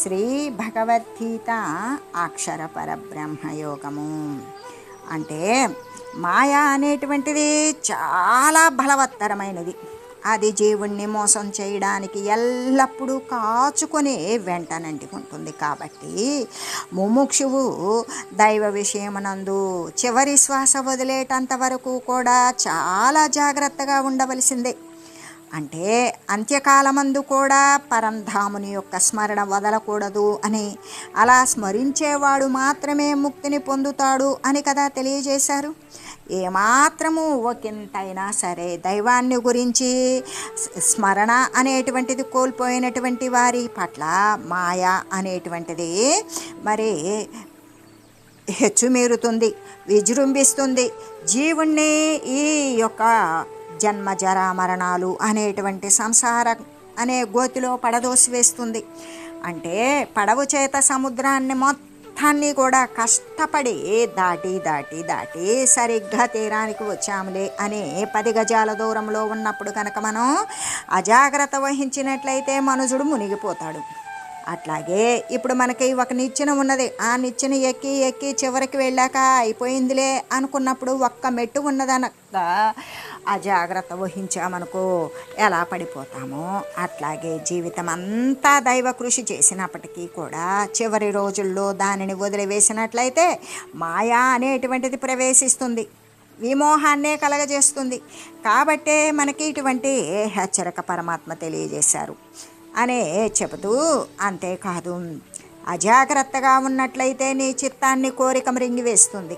శ్రీ భగవద్గీత అక్షర పరబ్రహ్మయోగము అంటే మాయ అనేటువంటిది చాలా బలవత్తరమైనది. అది జీవుణ్ణి మోసం చేయడానికి ఎల్లప్పుడూ కాచుకొని వెంటనంటి ఉంటుంది కాబట్టి ముముక్షువు దైవ విషయమునందు చివరి శ్వాస వదిలేటంత వరకు కూడా చాలా జాగ్రత్తగా ఉండవలసిందే. అంటే అంత్యకాలమందు కూడా పరంధాముని యొక్క స్మరణ వదలకూడదు అని అలా స్మరించేవాడు మాత్రమే ముక్తిని పొందుతాడు అని కదా తెలియజేశారు. ఏమాత్రము ఒకంతైనా సరే దైవాన్ని గురించి స్మరణ అనేటువంటిది కోల్పోయినటువంటి వారి పట్ల మాయ అనేటువంటిది మరి హెచ్చుమీరుతుంది విజృంభిస్తుంది. జీవుణ్ణి ఈ యొక్క జన్మ జరా మరణాలు అనేటువంటి సంసార అనే గోతిలో పడదోసి వేస్తుంది అంటే పడవ చేత సముద్రాన్ని మొత్తాన్ని కూడా కష్టపడి దాటి దాటి దాటి సరిగ్గా తీరానికి వచ్చాములే అనే పది గజాల దూరంలో ఉన్నప్పుడు కనుక మనం అజాగ్రత్త వహించినట్లయితే మనుజుడు మునిగిపోతాడు. అట్లాగే ఇప్పుడు మనకి ఒక నిచ్చెన ఉన్నది. ఆ నిచ్చెన ఎక్కి ఎక్కి చివరికి వెళ్ళాక అయిపోయిందిలే అనుకున్నప్పుడు ఒక్క మెట్టు ఉన్నదనక అజాగ్రత్త వహించామనుకో ఎలా పడిపోతామో. అట్లాగే జీవితం అంతా దైవ కృషి చేసినప్పటికీ కూడా చివరి రోజుల్లో దానిని వదిలివేసినట్లయితే మాయా అనేటువంటిది ప్రవేశిస్తుంది. విమోహాన్నే కలగజేస్తుంది. కాబట్టే మనకి ఇటువంటి హెచ్చరిక పరమాత్మ తెలియజేశారు. అనే చెబుతూ అంతేకాదు అజాగ్రత్తగా ఉన్నట్లయితే నీ చిత్తాన్ని కోరిక మృంగివేస్తుంది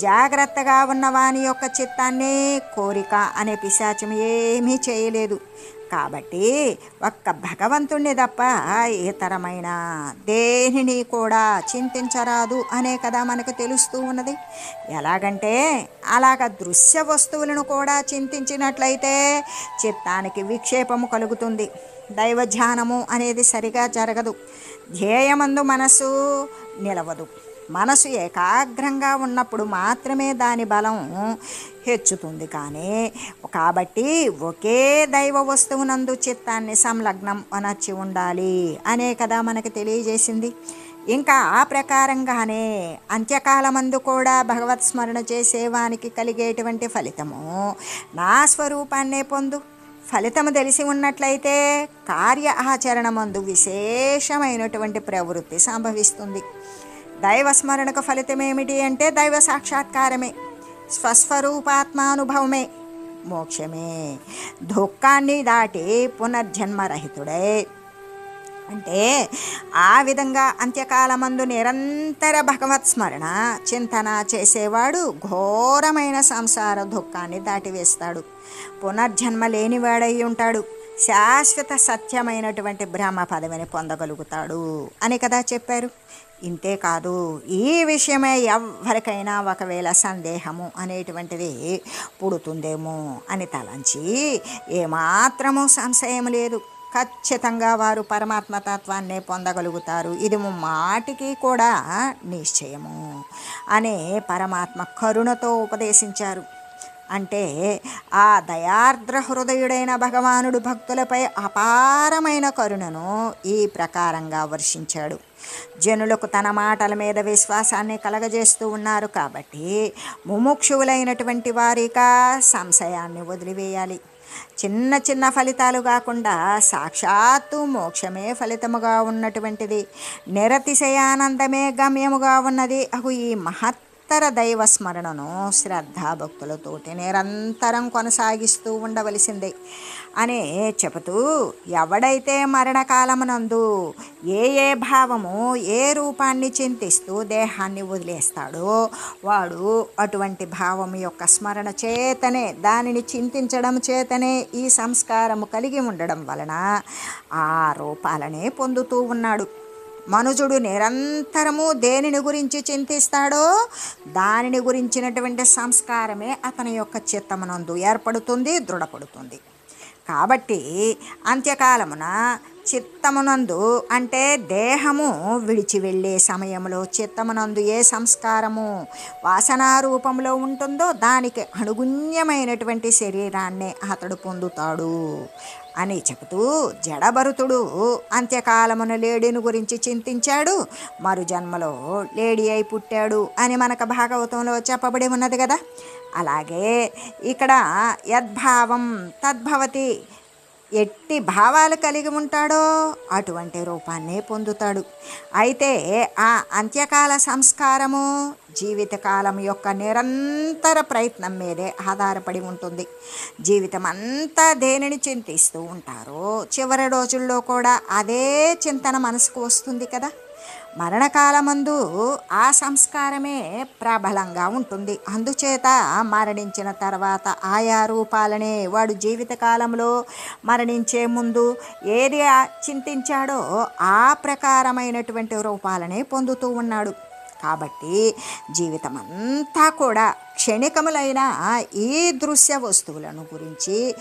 జాగ్రత్తగా ఉన్నవాని యొక్క చిత్తాన్ని కోరిక అనే పిశాచం ఏమీ చేయలేదు. కాబట్టి ఒక్క భగవంతుణ్ణి తప్ప ఇతరమైన దేనిని కూడా చింతించరాదు అనే కదా మనకు తెలుస్తూ ఉన్నది. ఎలాగంటే అలాగ దృశ్య వస్తువులను కూడా చింతించినట్లయితే చిత్తానికి విక్షేపము కలుగుతుంది. దైవధ్యానము అనేది సరిగా జరగదు. ధ్యేయమందు మనసు నిలవదు. మనసు ఏకాగ్రంగా ఉన్నప్పుడు మాత్రమే దాని బలం హెచ్చుతుంది కానీ కాబట్టి ఒకే దైవ వస్తువునందు చిత్తాన్ని సంలగ్నం అనర్చి ఉండాలి అనే కదా మనకు తెలియజేసింది. ఇంకా ఆ ప్రకారంగానే అంత్యకాలమందు కూడా భగవత్ స్మరణ చేసేవానికి కలిగేటువంటి ఫలితము నా స్వరూపాన్నే పొందు. ఫలితము తెలిసి ఉన్నట్లయితే కార్య ఆచరణమందు విశేషమైనటువంటి ప్రవృత్తి సంభవిస్తుంది. దైవ స్మరణకు ఫలితం ఏమిటి అంటే దైవ సాక్షాత్కారమే. స్వస్వరూపాత్మానుభవమే. మోక్షమే. దుఃఖాన్ని దాటి పునర్జన్మరహితుడే. అంటే ఆ విధంగా అంత్యకాలమందు నిరంతర భగవత్ స్మరణ చింతన చేసేవాడు ఘోరమైన సంసార దుఃఖాన్ని దాటివేస్తాడు. పునర్జన్మ లేనివాడై ఉంటాడు. శాశ్వత సత్యమైనటువంటి బ్రహ్మ పదవిని పొందగలుగుతాడు అని కదా చెప్పారు. ఇంతే కాదు ఈ విషయమే ఎవరికైనా ఒకవేళ సందేహము అనేటువంటిది పుడుతుందేమో అని తలంచి ఏమాత్రము సంశయం లేదు. ఖచ్చితంగా వారు పరమాత్మతత్వాన్నే పొందగలుగుతారు. ఇది మాటికి కూడా నిశ్చయము అనే పరమాత్మ కరుణతో ఉపదేశించారు. అంటే ఆ దయార్ద్ర హృదయుడైన భగవానుడు భక్తులపై అపారమైన కరుణను ఈ ప్రకారంగా వర్షించాడు. జనులకు తన మాటల మీద విశ్వాసాన్ని కలగజేస్తూ ఉన్నారు కాబట్టి ముముక్షువులైనటువంటి వారిక సంశయాన్ని వదిలివేయాలి. చిన్న చిన్న ఫలితాలు కాకుండా సాక్షాత్తు మోక్షమే ఫలితముగా ఉన్నటువంటిది. నిరతిశయానందమే గమ్యముగా ఉన్నది. అగు ఈ మహత్ నిరంతర దైవ స్మరణను శ్రద్ధాభక్తులతోటి నిరంతరం కొనసాగిస్తూ ఉండవలసిందే అనే చెబుతూ ఎవడైతే మరణకాలమునందు ఏ ఏ భావము ఏ రూపాన్ని చింతిస్తూ దేహాన్ని వదిలేస్తాడో వాడు అటువంటి భావం యొక్క స్మరణ చేతనే దానిని చింతించడం చేతనే ఈ సంస్కారము కలిగి ఉండడం వలన ఆ రూపాలనే పొందుతూ ఉన్నాడు. మనుజుడు నిరంతరము దేనిని గురించి చింతిస్తాడో? దానిని గురించినటువంటి సంస్కారమే అతని యొక్క చిత్తమునందు ఏర్పడుతుంది దృఢపడుతుంది. కాబట్టి అంత్యకాలమున చిత్తమునందు అంటే దేహము విడిచి వెళ్ళే సమయంలో చిత్తమునందు ఏ సంస్కారము వాసనా రూపంలో ఉంటుందో దానికి అనుగుణ్యమైనటువంటి శరీరాన్ని అతడు పొందుతాడు. అని చెబుతూ జడభరుతుడు అంత్యకాలమున లేడీని గురించి చింతించాడు. మరు జన్మలో లేడీ అయి పుట్టాడు అని మనకు భాగవతంలో చెప్పబడి ఉన్నది కదా. అలాగే ఇక్కడ యద్భావం తద్భవతి ఎట్టి భావాలు కలిగి ఉంటాడో అటువంటి రూపాన్నే పొందుతాడు. అయితే ఆ అంత్యకాల సంస్కారము జీవితకాలం యొక్క నిరంతర ప్రయత్నం మీదే ఆధారపడి ఉంటుంది. జీవితం అంతా దేనిని చింతిస్తూ ఉంటారో చివరి రోజుల్లో కూడా అదే చింతన మనసుకు వస్తుంది కదా. మరణకాలమందు ఆ సంస్కారమే ప్రబలంగా ఉంటుంది. అందుచేత మరణించిన తర్వాత ఆయా రూపాలనే వాడు జీవితకాలంలో మరణించే ముందు ఏది చింతించాడో ఆ ప్రకారమైనటువంటి రూపాలనే పొందుతూ ఉన్నాడు. కాబట్టి జీవితం అంతా కూడా క్షణికములైన ఈ దృశ్య వస్తువులను గురించి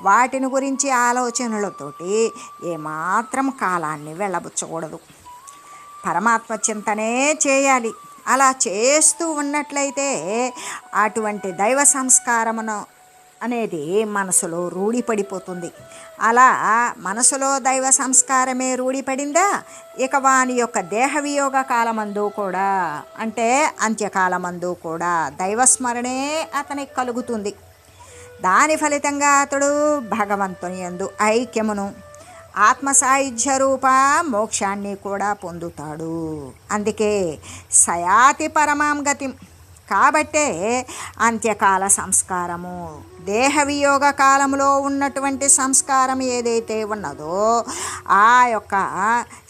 వాటిని గురించి ఆలోచనలతోటి ఏమాత్రం కాలాన్ని వెళ్ళబుచ్చకూడదు. పరమాత్మ చింతనే చేయాలి. అలా చేస్తూ ఉన్నట్లయితే అటువంటి దైవ సంస్కారమును అనేది మనసులో రూఢిపడిపోతుంది. అలా మనసులో దైవ సంస్కారమే రూఢిపడిందా? ఇక వాని యొక్క దేహవియోగ కాలమందు కూడా అంటే అంత్యకాలమందు కూడా దైవస్మరణే అతనికి కలుగుతుంది. దాని ఫలితంగా అతడు భగవంతుని యందు ఐక్యమును ఆత్మసాయుధ్య రూప మోక్షాన్ని కూడా పొందుతాడు. అందుకే సయాతి పరమాం గతి. కాబట్టే అంత్యకాల సంస్కారము దేహ వియోగ కాలంలో ఉన్నటువంటి సంస్కారం ఏదైతే ఉన్నదో ఆ యొక్క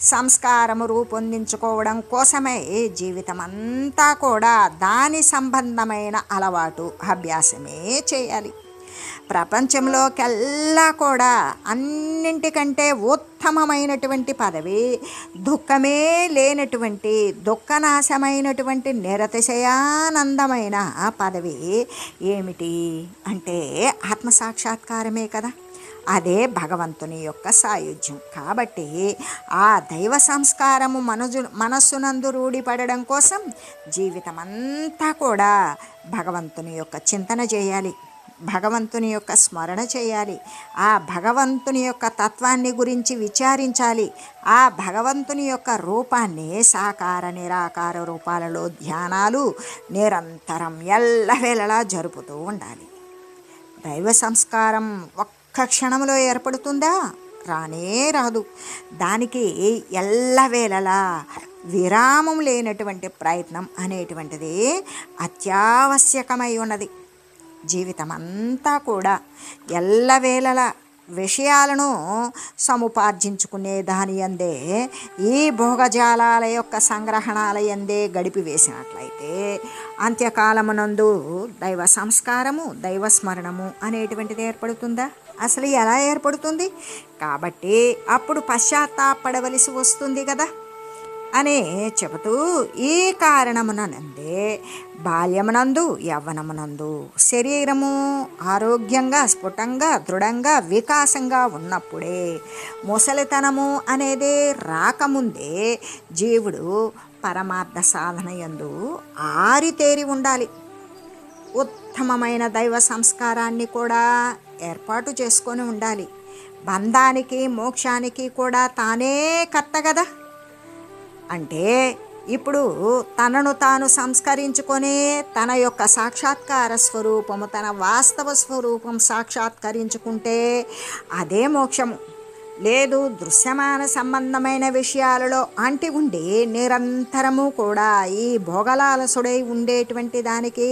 సంస్కారము రూపొందించుకోవడం కోసమే జీవితం అంతా కూడా దాని సంబంధమైన అలవాటు అభ్యాసమే చేయాలి. ప్రపంచంలోకెల్లా కూడా అన్నింటికంటే ఉత్తమమైనటువంటి పదవి దుఃఖమే లేనటువంటి దుఃఖనాశమైనటువంటి నిరతిశయానందమైన పదవి ఏమిటి అంటే ఆత్మసాక్షాత్కారమే కదా. అదే భగవంతుని యొక్క సాయుధ్యం. కాబట్టి ఆ దైవ సంస్కారము మనజు మనస్సునందు రూఢిపడడం కోసం జీవితం అంతా కూడా భగవంతుని యొక్క చింతన చేయాలి. భగవంతుని యొక్క స్మరణ చేయాలి. ఆ భగవంతుని యొక్క తత్వాన్ని గురించి విచారించాలి. ఆ భగవంతుని యొక్క రూపాన్ని సాకార నిరాకార రూపాలలో ధ్యానాలు నిరంతరం ఎల్లవేళలా జరుపుతూ ఉండాలి. దైవ సంస్కారం ఒక్క క్షణంలో ఏర్పడుతుందా? రానే రాదు. దానికి ఎల్లవేళలా విరామం లేనటువంటి ప్రయత్నం అనేటువంటిది అత్యావశ్యకమై ఉన్నది. జీవితం అంతా కూడా ఎల్లవేళల విషయాలను సముపార్జించుకునే దాని అందే ఈ భోగజాలాల యొక్క సంగ్రహణాల ఎందే గడిపివేసినట్లయితే అంత్యకాలమునందు దైవ సంస్కారము దైవ స్మరణము అనేటువంటిది ఏర్పడుతుందా? అసలు ఎలా ఏర్పడుతుంది? కాబట్టి అప్పుడు పశ్చాత్తాపడవలసి వస్తుంది కదా. అని చెబుతూ ఈ కారణమునందే బాల్యమునందు యవ్వనమునందు శరీరము ఆరోగ్యంగా స్ఫుటంగా దృఢంగా వికాసంగా ఉన్నప్పుడే ముసలితనము అనేది రాకముందే జీవుడు పరమార్థ సాధన యందు ఆరితేరి ఉండాలి. ఉత్తమమైన దైవ సంస్కారాన్ని కూడా ఏర్పాటు చేసుకొని ఉండాలి. బంధానికి మోక్షానికి కూడా తానే కర్త కదా అంటే ఇప్పుడు తనను తాను సంస్కరించుకొని తన యొక్క సాక్షాత్కార స్వరూపము తన వాస్తవ స్వరూపం సాక్షాత్కరించుకుంటే అదే మోక్షము. లేదు దృశ్యమాన సంబంధమైన విషయాలలో అంటి ఉండి నిరంతరము కూడా ఈ భోగలాలసుడై ఉండేటువంటి దానికి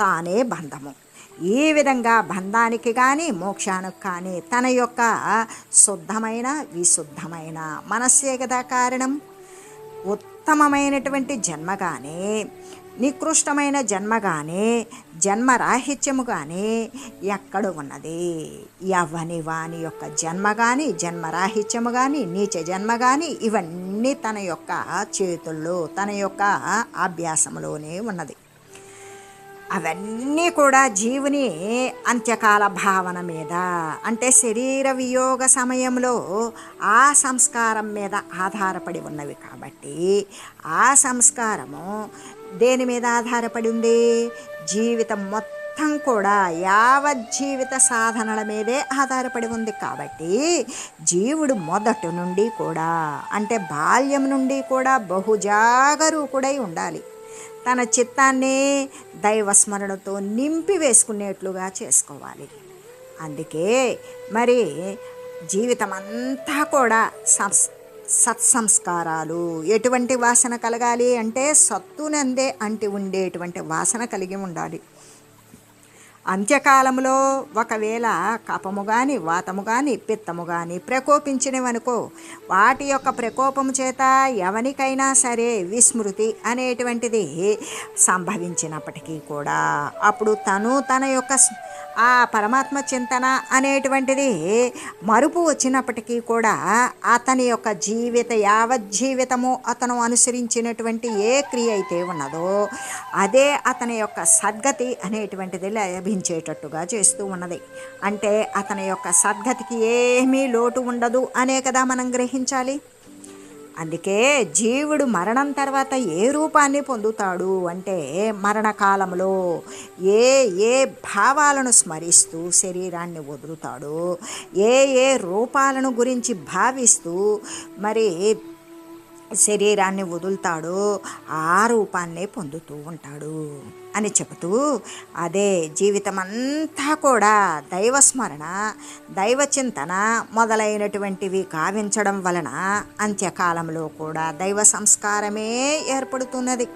తానే బంధము. ఈ విధంగా బంధానికి కానీ మోక్షానికి కానీ తన యొక్క శుద్ధమైన విశుద్ధమైన మనస్సే కదా కారణం. ఉత్తమమైనటువంటి జన్మ కానీ నికృష్టమైన జన్మ కానీ జన్మరాహిత్యము కానీ ఎక్కడ ఉన్నది. ఎవని వాని యొక్క జన్మ కానీ జన్మరాహిత్యము కానీ నీచ జన్మ కానీ ఇవన్నీ తన యొక్క చేతుల్లో తన యొక్క అభ్యాసంలోనే ఉన్నది. అవన్నీ కూడా జీవుని అంత్యకాల భావన మీద అంటే శరీర వియోగ సమయంలో ఆ సంస్కారం మీద ఆధారపడి ఉన్నవి కాబట్టి ఆ సంస్కారము దేని మీద ఆధారపడి ఉంది? జీవితం మొత్తం కూడా యావత్ జీవిత సాధనల మీదే ఆధారపడి ఉంది కాబట్టి జీవుడు మొదటి నుండి కూడా అంటే బాల్యం నుండి కూడా బహుజాగరూకుడై ఉండాలి. తన చిత్తాన్ని దైవస్మరణతో నింపి వేసుకునేట్లుగా చేసుకోవాలి. అందుకే మరి జీవితం అంతా కూడా సంస్ సత్సంస్కారాలు ఎటువంటి వాసన కలగాలి అంటే సత్తునందే అంటి ఉండేటువంటి వాసన కలిగి ఉండాలి. అంత్యకాలంలో ఒకవేళ కపము కానీ వాతము కానీ పిత్తము కానీ ప్రకోపించినవనుకో వాటి యొక్క ప్రకోపము చేత ఎవనికైనా సరే విస్మృతి అనేటువంటిది సంభవించినప్పటికీ కూడా. అప్పుడు తను తన యొక్క ఆ పరమాత్మ చింతన అనేటువంటిది మరుపు వచ్చినప్పటికీ కూడా అతని యొక్క జీవిత యావజ్జీవితము అతను అనుసరించినటువంటి ఏ క్రియ అయితే ఉన్నదో అదే అతని యొక్క సద్గతి అనేటువంటిది లభించేటట్టుగా చేస్తూ ఉన్నది. అంటే అతని యొక్క సద్గతికి ఏమీ లోటు ఉండదు అనే కదా మనం గ్రహించాలి. అందుకే జీవుడు మరణం తర్వాత ఏ రూపాన్ని పొందుతాడు అంటే మరణకాలంలో ఏ ఏ భావాలను స్మరిస్తూ శరీరాన్ని వదులుతాడో ఏ ఏ రూపాలను గురించి భావిస్తూ మరి శరీరాన్ని వదులుతాడో ఆ రూపాన్నే పొందుతూ ఉంటాడు అని చెబుతూ అదే జీవితం అంతా కూడా దైవస్మరణ దైవ చింతన మొదలైనటువంటివి కావించడం వలన అంత్యకాలంలో కూడా దైవ సంస్కారమే ఏర్పడుతున్నది.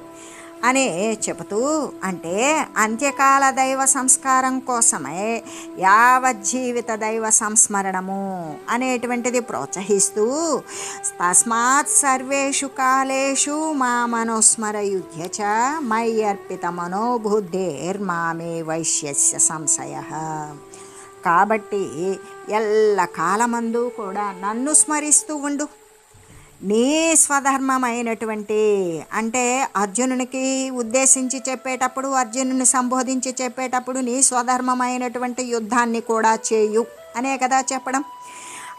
అని చెబుతూ అంటే అంత్యకాల దైవ సంస్కారం కోసమే యావజ్జీవిత దైవ సంస్మరణము అనేటువంటిది ప్రోత్సహిస్తూ తస్మాత్ సర్వేషు కాలేషు మా మనోస్మరయుధ్య చ మై అర్పిత మనోబుద్ధేర్మామే వైశ్యస్య సంశయ. కాబట్టి ఎల్ల కాలమందు కూడా నన్ను స్మరిస్తూ ఉండు. నీ స్వధర్మమైనటువంటి అంటే అర్జునునికి ఉద్దేశించి చెప్పేటప్పుడు అర్జునుని సంబోధించి చెప్పేటప్పుడు నీ స్వధర్మమైనటువంటి యుద్ధాన్ని కూడా చేయు అనే కదా చెప్పడం.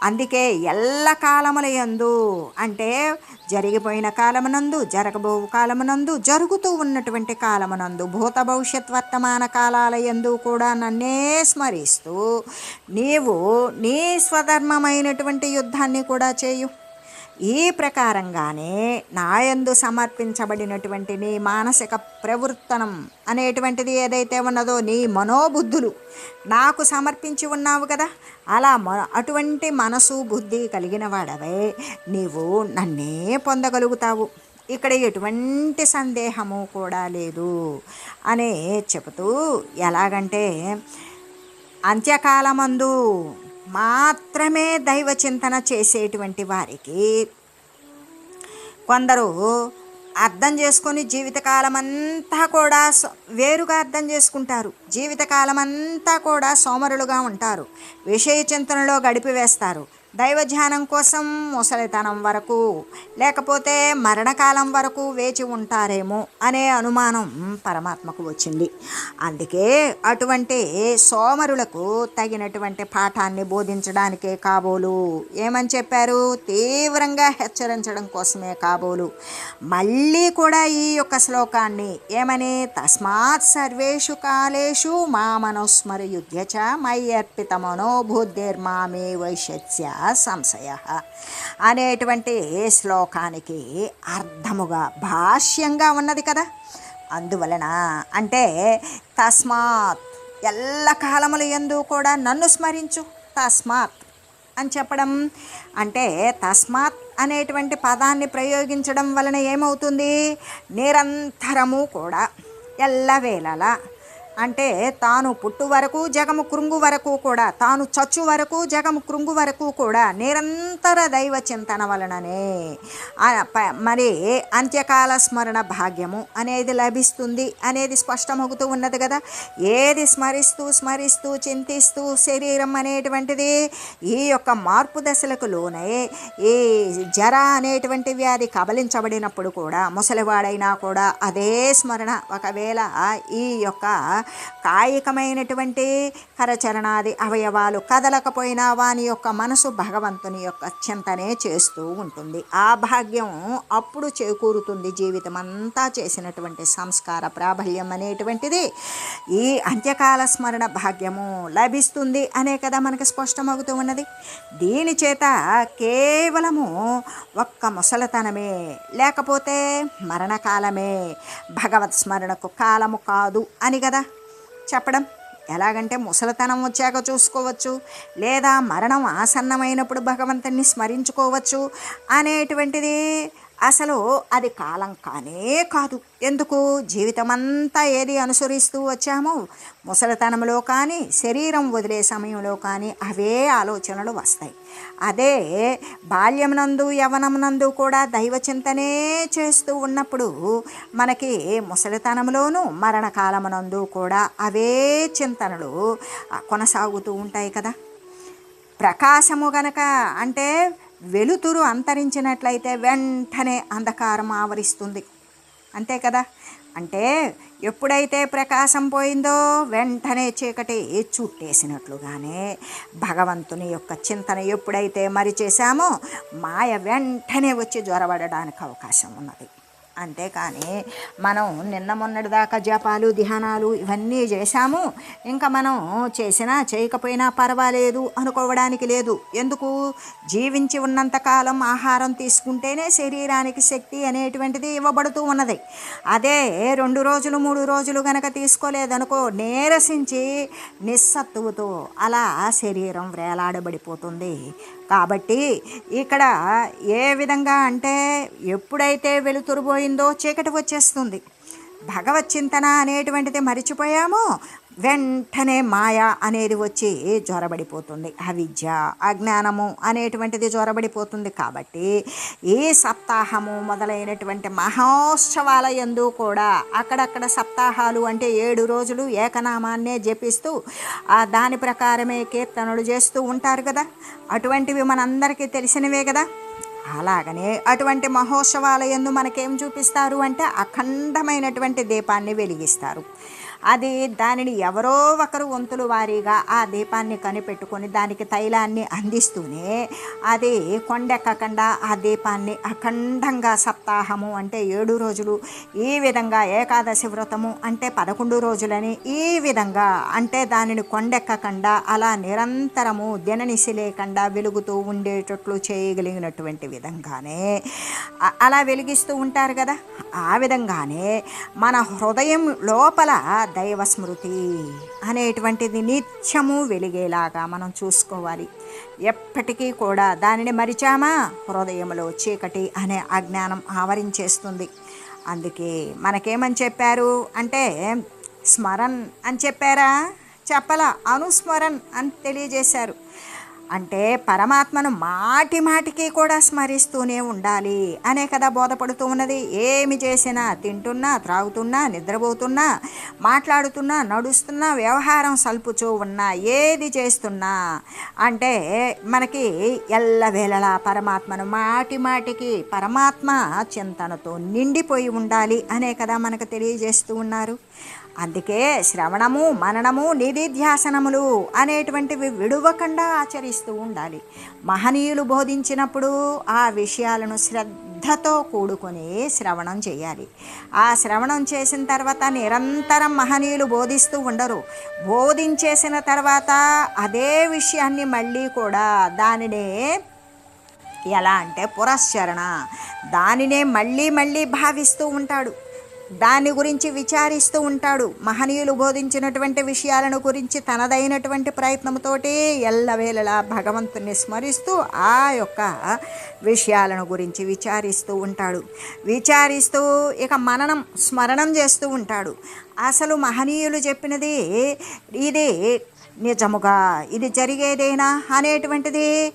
అందుకే ఎల్ల కాలముల యందు అంటే జరిగిపోయిన కాలమునందు జరగబో కాలమునందు జరుగుతూ ఉన్నటువంటి కాలమునందు భూత భవిష్యత్ వర్తమాన కాలాల యందు కూడా నన్నే స్మరిస్తూ నీవు నీ స్వధర్మమైనటువంటి యుద్ధాన్ని కూడా చేయు. ఈ ప్రకారంగానే నాయందు సమర్పించబడినటువంటి నీ మానసిక ప్రవృత్తనం అనేటువంటిది ఏదైతే ఉన్నదో నీ మనోబుద్ధులు నాకు సమర్పించి ఉన్నావు కదా అలా మ అటువంటి మనసు బుద్ధి కలిగిన వాడవే నీవు నన్నే పొందగలుగుతావు. ఇక్కడ ఎటువంటి సందేహము కూడా లేదు అనే చెబుతూ ఎలాగంటే అంత్యకాలమందు మాత్రమే దైవ చింతన చేసేటువంటి వారికి కొందరు అర్థం చేసుకొని జీవితకాలం అంతా కూడా వేరుగా అర్థం చేసుకుంటారు. జీవితకాలం అంతా కూడా సోమరులుగా ఉంటారు. విషయ చింతనలో గడిపివేస్తారు. దైవ ధ్యానం కోసం ముసలితనం వరకు లేకపోతే మరణకాలం వరకు వేచి ఉంటారేమో అనే అనుమానం పరమాత్మకు వచ్చింది. అందుకే అటువంటి సోమరులకు తగినటువంటి పాఠాన్ని బోధించడానికే కాబోలు. ఏమని చెప్పారు? తీవ్రంగా హెచ్చరించడం కోసమే కాబోలు. మళ్ళీ కూడా ఈ యొక్క శ్లోకాన్ని ఏమని? తస్మాత్ సర్వేషు కాలేషు మా మనోస్మరయుధ్య చ మై అర్పిత మనోబుద్ధిర్మామే వైశత్య సంశయ. అనేటువంటి శ్లోకానికి అర్థముగా భాష్యంగా ఉన్నది కదా. అందువలన అంటే తస్మాత్ ఎల్ల కాలములు యందు కూడా నన్ను స్మరించు తస్మాత్ అని చెప్పడం. అంటే తస్మాత్ అనేటువంటి పదాన్ని ప్రయోగించడం వలన ఏమవుతుంది? నిరంతరము కూడా ఎల్లవేళలా అంటే తాను పుట్టు వరకు జగము కృంగు వరకు కూడా తాను చచ్చు వరకు జగము కృంగు వరకు కూడా నిరంతర దైవ చింతన వలననే ప- మరి అంత్యకాల స్మరణ భాగ్యము అనేది లభిస్తుంది అనేది స్పష్టమవుతూ ఉన్నది కదా. ఏది స్మరిస్తూ స్మరిస్తూ చింతిస్తూ శరీరం అనేటువంటిది ఈ యొక్క మార్పు దశలకు లోనే ఈ జర అనేటువంటి వ్యాధి కబలించబడినప్పుడు కూడా ముసలివాడైనా కూడా అదే స్మరణ. ఒకవేళ ఈ యొక్క కాయికమైనటువంటి కరచరణాది అవయవాలు కదలకపోయినా వాని యొక్క మనసు భగవంతుని యొక్క చింతనే చేస్తూ ఉంటుంది. ఆ భాగ్యం అప్పుడు చేకూరుతుంది జీవితం అంతా చేసినటువంటి సంస్కార ప్రాబల్యం అనేటువంటిది. ఈ అంత్యకాల స్మరణ భాగ్యము లభిస్తుంది అనే కదా మనకి స్పష్టమవుతూ ఉన్నది. దీని చేత కేవలము ఒక్క ముసలతనమే లేకపోతే మరణకాలమే భగవత్ స్మరణకు కాలము కాదు అని కదా? చెప్పడం? ఎలాగంటే ముసలితనం వచ్చాక చూసుకోవచ్చు లేదా మరణం ఆసన్నమైనప్పుడు భగవంతుణ్ణి స్మరించుకోవచ్చు అనేటువంటిది అసలు అది కాలం కానే కాదు. ఎందుకు? జీవితమంతా ఏది అనుసరిస్తూ వచ్చామో ముసలితనంలో కానీ శరీరం వదిలే సమయంలో కానీ అవే ఆలోచనలు వస్తాయి. అదే బాల్యమునందు యవనమునందు కూడా దైవచింతనే చేస్తూ ఉన్నప్పుడు మనకి ముసలితనంలోనూ మరణకాలమునందు కూడా అవే చింతనలు కొనసాగుతూ ఉంటాయి కదా. ప్రకాశము గనక అంటే వెలుతురు అంతరించినట్లయితే వెంటనే అంధకారం ఆవరిస్తుంది. అంతే కదా? అంటే ఎప్పుడైతే ప్రకాశం పోయిందో వెంటనే చీకటి చుట్టేసినట్లుగానే భగవంతుని యొక్క చింతన ఎప్పుడైతే మరిచేశామో మాయ వెంటనే వచ్చి జ్వరబడడానికి అవకాశం ఉన్నది. అంతేకాని మనం నిన్న మొన్నటి దాకా జపాలు ధ్యానాలు ఇవన్నీ చేశాము. ఇంకా మనం చేసినా చేయకపోయినా పర్వాలేదు అనుకోవడానికి లేదు. ఎందుకు? జీవించి ఉన్నంతకాలం ఆహారం తీసుకుంటేనే శరీరానికి శక్తి అనేటువంటిది ఇవ్వబడుతూ ఉన్నది. అదే రెండు రోజులు మూడు రోజులు కనుక తీసుకోలేదనుకో నీరసించి నిస్సత్తువుతో అలా శరీరం వేలాడబడిపోతుంది. కాబట్టి ఇక్కడ ఏ విధంగా అంటే ఎప్పుడైతే వెలుతురు పోయిందో చీకటి వచ్చేస్తుంది. భగవత్ చింతన అనేటువంటిది మరిచిపోయామో. వెంటనే మాయ అనేది వచ్చి జ్వరబడిపోతుంది. అవిద్య అజ్ఞానము అనేటువంటిది జ్వరబడిపోతుంది కాబట్టి ఈ సప్తాహము మొదలైనటువంటి మహోత్సవాల యందు కూడా అక్కడక్కడ సప్తాహాలు అంటే ఏడు రోజులు ఏకనామాన్నే జపిస్తూ ఆ దాని ప్రకారమే కీర్తనలు చేస్తూ ఉంటారు కదా. అటువంటివి మనందరికీ తెలిసినవే కదా. అలాగనే అటువంటి మహోత్సవాల యందు మనకేం చూపిస్తారు అంటే అఖండమైనటువంటి దీపాన్ని వెలిగిస్తారు. అది దానిని ఎవరో ఒకరు వంతులు వారీగా ఆ దీపాన్ని కనిపెట్టుకొని దానికి తైలాన్ని అందిస్తూనే అది కొండెక్కకుండా ఆ దీపాన్ని అఖండంగా సప్తాహము అంటే ఏడు రోజులు ఈ విధంగా ఏకాదశి వ్రతము అంటే పదకొండు రోజులని ఈ విధంగా అంటే దానిని కొండెక్కకుండా అలా నిరంతరము దిననిసి లేకుండా వెలుగుతూ ఉండేటట్లు చేయగలిగినటువంటి విధంగానే అలా వెలిగిస్తూ ఉంటారు కదా. ఆ విధంగానే మన హృదయం లోపల దైవ స్మృతి అనేటువంటిది నిత్యము వెలిగేలాగా మనం చూసుకోవాలి. ఎప్పటికీ కూడా దానిని మరిచామా? హృదయంలో చీకటి అనే అజ్ఞానం ఆవరించేస్తుంది. అందుకే మనకేమని చెప్పారు అంటే స్మరణ్ అని చెప్పారా? చెప్పల అనుస్మరణ్ అని తెలియజేశారు. అంటే పరమాత్మను మాటి మాటికి కూడా స్మరిస్తూనే ఉండాలి. అనే కదా బోధపడుతూ ఉన్నది. ఏమి చేసినా తింటున్నా త్రాగుతున్నా నిద్రపోతున్నా మాట్లాడుతున్నా నడుస్తున్నా వ్యవహారం సల్పుచూ ఉన్నా ఏది చేస్తున్నా అంటే మనకి ఎల్లవేళలా పరమాత్మను మాటి మాటికి పరమాత్మ చింతనతో నిండిపోయి ఉండాలి అనే కదా మనకు తెలియజేస్తూ ఉన్నారు. అందుకే శ్రవణము మననము నిధిధ్యాసనములు అనేటువంటివి విడువకుండా ఆచరిస్తూ ఉండాలి. మహనీయులు బోధించినప్పుడు ఆ విషయాలను శ్రద్ధతో కూడుకొని శ్రవణం చేయాలి. ఆ శ్రవణం చేసిన తర్వాత నిరంతరం మహనీయులు బోధిస్తూ ఉండరు. బోధించేసిన తర్వాత అదే విషయాన్ని మళ్ళీ కూడా దానినే ఎలా అంటే పురస్చరణ దానినే మళ్ళీ మళ్ళీ భావిస్తూ ఉంటాడు. దాని గురించి విచారిస్తూ ఉంటాడు. మహనీయులు బోధించినటువంటి విషయాలను గురించి తనదైనటువంటి ప్రయత్నంతోటి ఎల్లవేళలా భగవంతుని స్మరిస్తూ ఆ యొక్క విషయాలను గురించి విచారిస్తూ ఉంటాడు. విచారిస్తూ ఇక మననం స్మరణం చేస్తూ ఉంటాడు. అసలు మహనీయులు చెప్పినది ఇది నిజముగా? ఇది జరిగేదేనా? అనేటువంటిది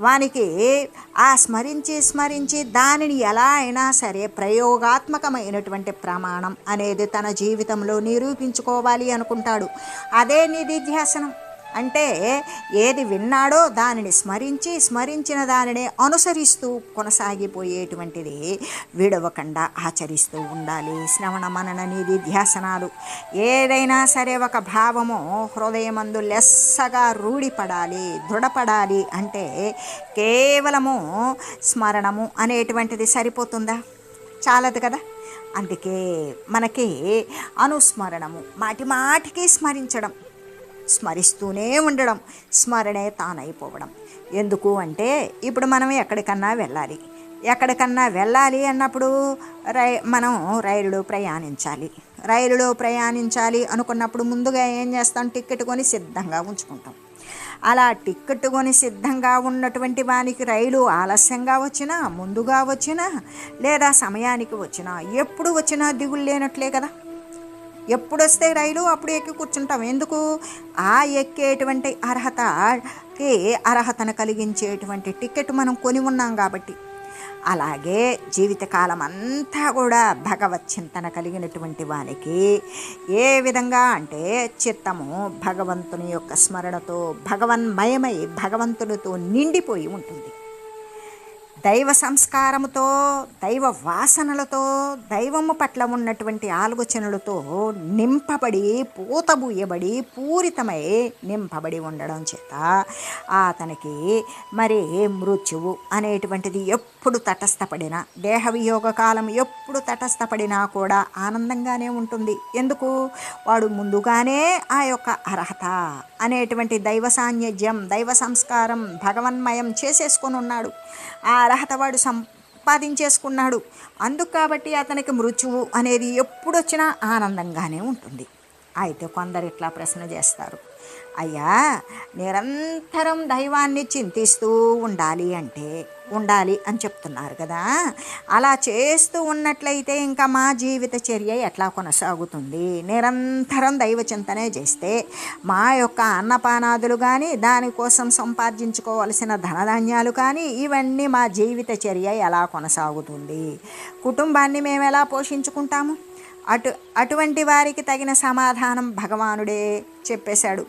వానికి ఆ స్మరించి స్మరించి దానిని ఎలా అయినా సరే ప్రయోగాత్మకమైనటువంటి ప్రమాణం అనేది తన జీవితంలో నిరూపించుకోవాలి అనుకుంటాడు. అదే నిధిధ్యాసనం. అంటే ఏది విన్నాడో దానిని స్మరించి స్మరించిన దానిని అనుసరిస్తూ కొనసాగిపోయేటువంటిది విడవకుండా ఆచరిస్తూ ఉండాలి. శ్రవణ మనన నిధి ధ్యాసనాలు. ఏదైనా సరే ఒక భావము హృదయమందు లెస్సగా రూఢిపడాలి దృఢపడాలి అంటే కేవలము స్మరణము అనేటువంటిది సరిపోతుందా? చాలదు కదా. అందుకే మనకి అనుస్మరణము మాటి మాటికి స్మరించడం స్మరిస్తూనే ఉండడం స్మరణే తానైపోవడం. ఎందుకు అంటే ఇప్పుడు మనం ఎక్కడికన్నా వెళ్ళాలి. ఎక్కడికన్నా వెళ్ళాలి అన్నప్పుడు రై మనం రైలులో ప్రయాణించాలి. రైలులో ప్రయాణించాలి అనుకున్నప్పుడు ముందుగా ఏం చేస్తాం? టికెట్ కొని సిద్ధంగా ఉంచుకుంటాం. అలా టిక్కెట్ కొని సిద్ధంగా ఉన్నటువంటి వానికి రైలు ఆలస్యంగా వచ్చినా ముందుగా వచ్చినా లేదా సమయానికి వచ్చినా ఎప్పుడు వచ్చినా దిగులు లేనట్లే కదా. ఎప్పుడు వస్తే రైలు అప్పుడు ఎక్కి కూర్చుంటాం. ఎందుకు? ఆ ఎక్కేటువంటి అర్హతకి అర్హతను కలిగించేటువంటి టికెట్ మనం కొని ఉన్నాం కాబట్టి. అలాగే జీవితకాలం అంతా కూడా భగవత్ చింతన కలిగినటువంటి వానికి ఏ విధంగా అంటే చిత్తము భగవంతుని యొక్క స్మరణతో భగవన్మయమై భగవంతునితో నిండిపోయి ఉంటుంది. దైవ సంస్కారముతో దైవ వాసనలతో దైవము పట్ల ఉన్నటువంటి ఆలోచనలతో నింపబడి పూతబూయబడి పూరితమై నింపబడి ఉండడం చేత అతనికి మరి మృత్యువు అనేటువంటిది ఎప్పుడు ఎప్పుడు తటస్థపడినా దేహవియోగ కాలం ఎప్పుడు తటస్థపడినా కూడా ఆనందంగానే ఉంటుంది. ఎందుకు? వాడు ముందుగానే ఆ యొక్క అర్హత అనేటువంటి దైవ సాన్నిధ్యం దైవ సంస్కారం భగవన్మయం చేసేసుకొని ఉన్నాడు. ఆ అర్హత వాడు సంపాదించేసుకున్నాడు. అందుకు కాబట్టి అతనికి మృత్యువు అనేది ఎప్పుడొచ్చినా ఆనందంగానే ఉంటుంది. అయితే కొందరు ఇట్లా ప్రశ్న చేస్తారు. అయ్యా నిరంతరం దైవాన్ని చింతిస్తూ ఉండాలి అంటే ఉండాలి అని చెప్తున్నారు కదా. అలా చేస్తూ ఉన్నట్లయితే ఇంకా మా జీవిత చర్య ఎట్లా కొనసాగుతుంది? నిరంతరం దైవ చింతనే చేస్తే మా యొక్క అన్నపానాదులు కానీ దానికోసం సంపాదించుకోవలసిన ధనధాన్యాలు కానీ ఇవన్నీ మా జీవిత చర్య ఎలా కొనసాగుతుంది? కుటుంబాన్ని మేము ఎలా పోషించుకుంటాము? అటు అటువంటి వారికి తగిన సమాధానం భగవానుడే చెప్పేశాడు.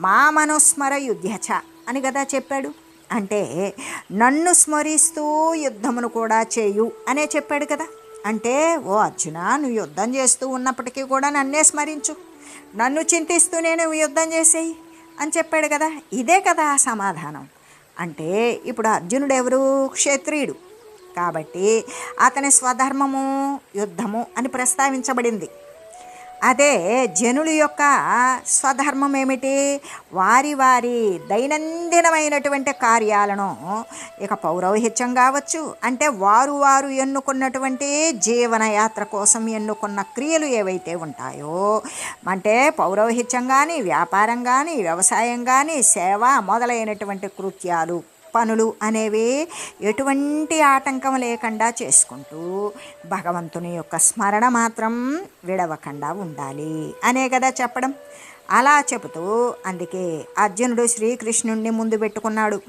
మా మనోస్మర యుద్ధచ అని కదా చెప్పాడు. అంటే నన్ను స్మరిస్తూ యుద్ధమును కూడా చేయు అనే చెప్పాడు కదా. అంటే ఓ అర్జున నువ్వు యుద్ధం చేస్తూ ఉన్నప్పటికీ కూడా నన్నే స్మరించు. నన్ను చింతిస్తూనే నువ్వు యుద్ధం చేసేయి అని చెప్పాడు కదా. ఇదే కదా ఆ సమాధానం. అంటే ఇప్పుడు అర్జునుడు ఎవరు? క్షత్రియుడు. కాబట్టి అతని స్వధర్మము యుద్ధము అని ప్రస్తావించబడింది. అదే జనుల యొక్క స్వధర్మం ఏమిటి? వారి వారి దైనందినమైనటువంటి కార్యాలను ఇక పౌరోహిత్యం కావచ్చు అంటే వారు వారు ఎన్నుకున్నటువంటి జీవనయాత్ర కోసం ఎన్నుకున్న క్రియలు ఏవైతే ఉంటాయో అంటే పౌరోహిత్యం కానీ వ్యాపారం కానీ వ్యవసాయం కానీ సేవ మొదలైనటువంటి కృత్యాలు పనులు అనేవి ఎటువంటి ఆటంకం లేకుండా చేసుకుంటూ భగవంతుని యొక్క స్మరణ మాత్రం విడవకుండా ఉండాలి. అనే కదా చెప్పడం? అలా చెబుతూ అందుకే అర్జునుడు శ్రీకృష్ణుణ్ణి ముందు పెట్టుకున్నాడు.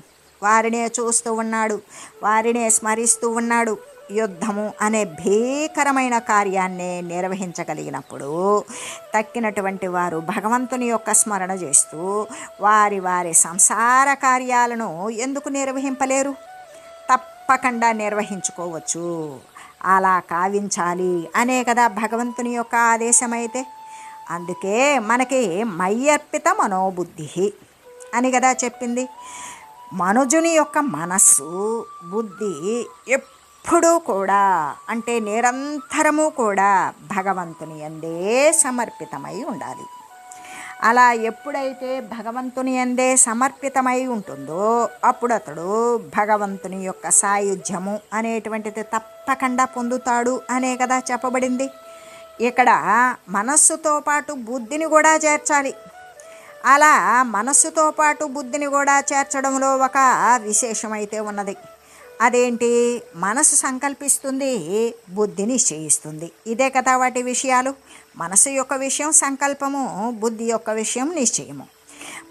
వారినే చూస్తూ ఉన్నాడు. వారినే స్మరిస్తూ ఉన్నాడు. యుద్ధము అనే భీకరమైన కార్యాన్ని నిర్వహించగలిగినప్పుడు తక్కినటువంటి వారు భగవంతుని యొక్క స్మరణ చేస్తూ వారి వారి సంసార కార్యాలను ఎందుకు నిర్వహింపలేరు? తప్పకుండా నిర్వహించుకోవచ్చు. అలా కావించాలి అనే కదా భగవంతుని యొక్క ఆదేశమైతే. అందుకే మనకి మయ్యర్పిత మనోబుద్ధి అని కదా చెప్పింది. మనుజుని యొక్క మనస్సు బుద్ధి ఎప్పుడు కూడా అంటే నిరంతరము కూడా భగవంతుని ఎందే సమర్పితమై ఉండాలి. అలా ఎప్పుడైతే భగవంతుని ఎందే సమర్పితమై ఉంటుందో అప్పుడు అతడు భగవంతుని యొక్క సాయుధ్యము అనేటువంటిది తప్పకుండా పొందుతాడు అనే కదా చెప్పబడింది. ఇక్కడ మనస్సుతో పాటు బుద్ధిని కూడా చేర్చాలి. అలా మనస్సుతో పాటు బుద్ధిని కూడా చేర్చడంలో ఒక విశేషమైతే ఉన్నది. అదేంటి? మనసు సంకల్పిస్తుంది బుద్ధి నిశ్చయిస్తుంది. ఇదే కదా వాటి విషయాలు. మనసు యొక్క విషయం సంకల్పము బుద్ధి యొక్క విషయం నిశ్చయము.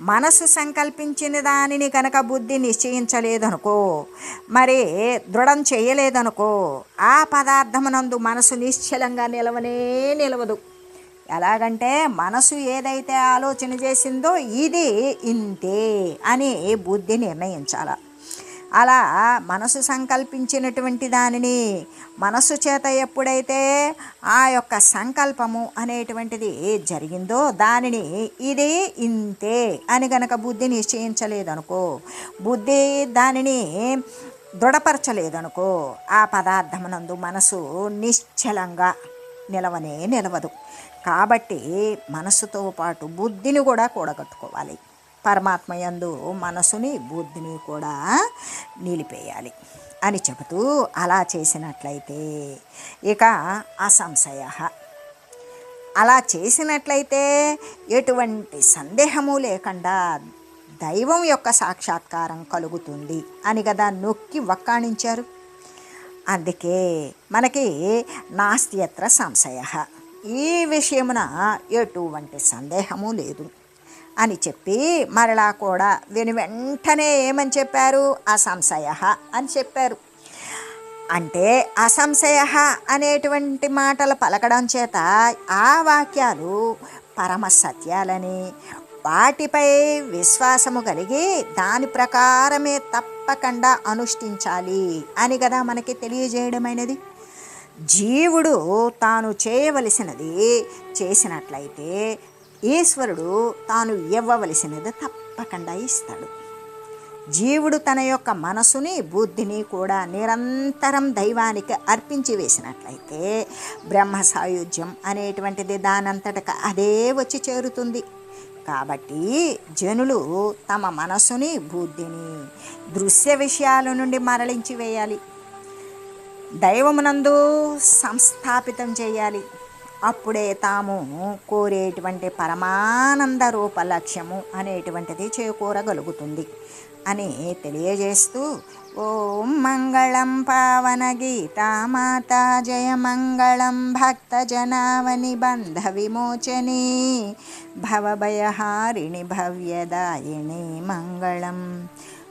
మనసు సంకల్పించిన దానిని కనుక బుద్ధి నిశ్చయించలేదనుకో మరి దృఢం చేయలేదనుకో ఆ పదార్థమునందు మనసు నిశ్చలంగా నిలవనే నిలవదు. ఎలాగంటే మనసు ఏదైతే ఆలోచన చేసిందో ఇది ఇంతే అని బుద్ధి నిర్ణయించాల. అలా మనసు సంకల్పించినటువంటి దానిని మనసు చేత ఎప్పుడైతే ఆ యొక్క సంకల్పము అనేటువంటిది జరిగిందో దానిని ఇది ఇంతే అని గనక బుద్ధి నిశ్చయించలేదనుకో బుద్ధి దానిని దృఢపరచలేదనుకో ఆ పదార్థమునందు మనసు నిశ్చలంగా నిలవనే నిలవదు. కాబట్టి మనసుతో పాటు బుద్ధిని కూడా కూడగట్టుకోవాలి. పరమాత్మ యందు మనసుని బుద్ధిని కూడా నిలిపేయాలి అని చెబుతూ అలా చేసినట్లయితే ఇక అసంశయ. అలా చేసినట్లయితే ఎటువంటి సందేహము లేకుండా దైవం యొక్క సాక్షాత్కారం కలుగుతుంది అని కదా నొక్కి వక్కాణించారు. అందుకే మనకి నాస్త్యత్ర సంశయ. ఈ విషయమున ఎటువంటి సందేహము లేదు. అని చెప్పి మరలా కూడా విని వెంటనే ఏమని చెప్పారు? అసంశయ అని చెప్పారు. అంటే అసంశయ అనేటువంటి మాటలు పలకడం చేత ఆ వాక్యాలు పరమ సత్యాలని వాటిపై విశ్వాసము కలిగి దాని ప్రకారమే తప్పకుండా అనుష్ఠించాలి అని కదా మనకి తెలియజేయడమైనది. జీవుడు తాను చేయవలసినది చేసినట్లయితే ఈశ్వరుడు తాను ఇవ్వవలసినది తప్పకుండా ఇస్తాడు. జీవుడు తన యొక్క మనసుని బుద్ధిని కూడా నిరంతరం దైవానికి అర్పించి వేసినట్లయితే బ్రహ్మ సాయుధ్యం అనేటువంటిది దానంతటక అదే వచ్చి చేరుతుంది. కాబట్టి జనులు తమ మనసుని బుద్ధిని దృశ్య విషయాల నుండి మరలించి వేయాలి. దైవమునందు సంస్థాపితం చేయాలి. అప్పుడే తాము కోరేటువంటి పరమానంద రూప లక్ష్యము అనేటువంటిది చేకూరగలుగుతుంది అని తెలియజేస్తూ ఓం మంగళం పావన గీతామాత జయ మంగళం భక్త జనావని బంధ విమోచని భవభయహారిణి భవ్యదాయిని మంగళం.